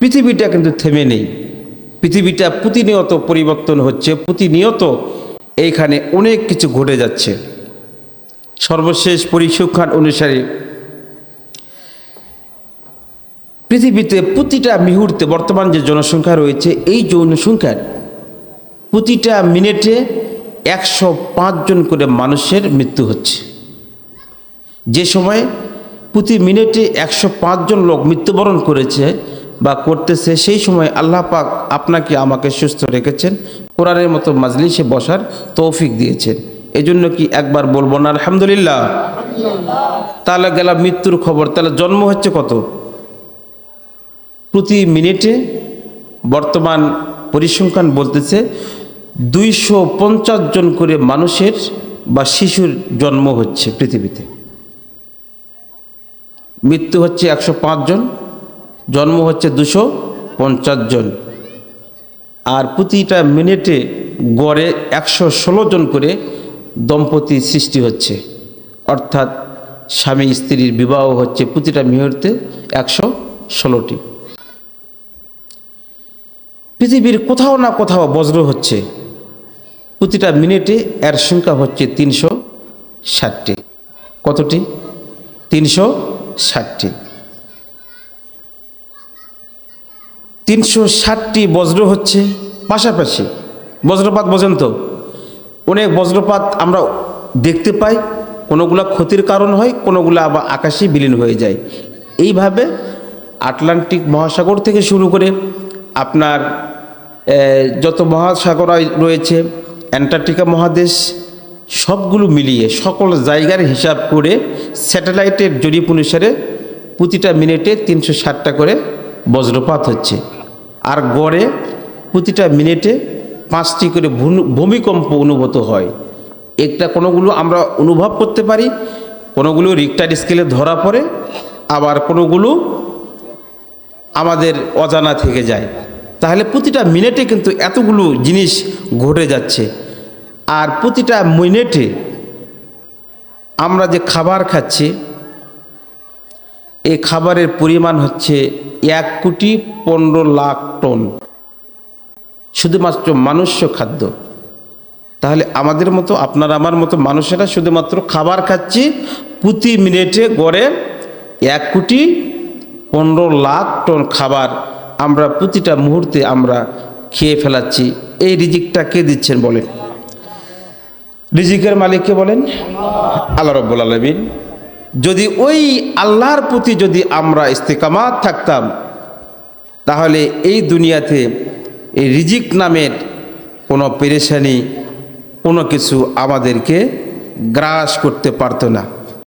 পৃথিবীটা কিন্তু থেমে নেই। পৃথিবীটা প্রতিনিয়ত পরিবর্তন হচ্ছে, প্রতিনিয়ত এইখানে অনেক কিছু ঘটে যাচ্ছে। সর্বশেষ পরিসংখ্যান অনুসারে পৃথিবীতে প্রতিটা মুহূর্তে বর্তমান যে জনসংখ্যা রয়েছে, এই জনসংখ্যার প্রতিটা মিনিটে একশো জন করে মানুষের মৃত্যু হচ্ছে। যে সময় প্রতি মিনিটে একশো জন লোক মৃত্যুবরণ করেছে বা করতেছে, সেই সময় আল্লাহ পাক আপনাকে আমাকে সুস্থ রেখেছেন, কোরআনের মতো মাজলিসে বসার তৌফিক দিয়েছেন। এজন্য কি একবার বলব না, আলহামদুলিল্লাহ? তাহলে গেলাম মৃত্যুর খবর। তাহলে জন্ম হচ্ছে কত? প্রতি মিনিটে বর্তমান পরিসংখ্যান বলতেছে, দুইশো পঞ্চাশ জন করে মানুষের বা শিশুর জন্ম হচ্ছে পৃথিবীতে। মৃত্যু হচ্ছে একশো জন। জন্ম হচ্ছে দুশো পঞ্চাশ জন। আর প্রতিটা মিনিটে গড়ে একশো ষোলো জন করে দম্পতি সৃষ্টি হচ্ছে। অর্থাৎ স্বামী স্ত্রীর বিবাহ হচ্ছে প্রতিটা মুহূর্তে একশো ষোলোটি। পৃথিবীর কোথাও না কোথাও বজ্র হচ্ছে। প্রতিটা মিনিটে এর সংখ্যা হচ্ছে তিনশো ষাটটি। কতটি? তিনশো ষাটটি। তিনশো ষাটটি বজ্র হচ্ছে। পাশাপাশি বজ্রপাত বোঝেন তো? অনেক বজ্রপাত আমরা দেখতে পাই, কোনোগুলো ক্ষতির কারণ হয়, কোনোগুলো আবার আকাশে বিলীন হয়ে যায়। এইভাবে আটলান্টিক মহাসাগর থেকে শুরু করে আপনার যত মহাসাগর রয়েছে, অ্যান্টার্কটিকা মহাদেশ, সবগুলো মিলিয়ে, সকল জায়গার হিসাব করে স্যাটেলাইটের জরিপ অনুসারে প্রতিটা মিনিটে তিনশো ষাটটা করে বজ্রপাত হচ্ছে। আর গড়ে প্রতিটা মিনিটে পাঁচটি করে ভূমিকম্প অনুভূত হয়। একটা কোনোগুলো আমরা অনুভব করতে পারি, কোনোগুলো রিক্টার স্কেলে ধরা পড়ে, আবার কোনোগুলো আমাদের অজানা থেকে যায়। তাহলে প্রতিটা মিনিটে কিন্তু এতগুলো জিনিস ঘটে যাচ্ছে। আর প্রতিটা মিনিটে আমরা যে খাবার খাচ্ছি, এই খাবারের পরিমাণ হচ্ছে এক কোটি পনেরো লাখ টন। শুধুমাত্র মানুষ্য খাদ্য। তাহলে আমাদের মতো, আপনার আমার মতো মানুষেরা শুধুমাত্র খাবার খাচ্ছি, প্রতি মিনিটে গড়ে এক কোটি পনেরো লাখ টন খাবার আমরা প্রতিটা মুহূর্তে আমরা খেয়ে ফেলাচ্ছি। এই রিজিকটা কে দিচ্ছেন বলেন? রিজিকের মালিককে বলেন। আল্লাহ রব্বুল আলমিন যদি ওই আল্লাহর প্রতি যদি আমরা ইস্তেকামাত থাকতাম, তাহলে এই দুনিয়াতে এই রিজিক নামের কোনো পেরেশানি, কোনো কিছু আমাদেরকে গ্রাস করতে পারতো না।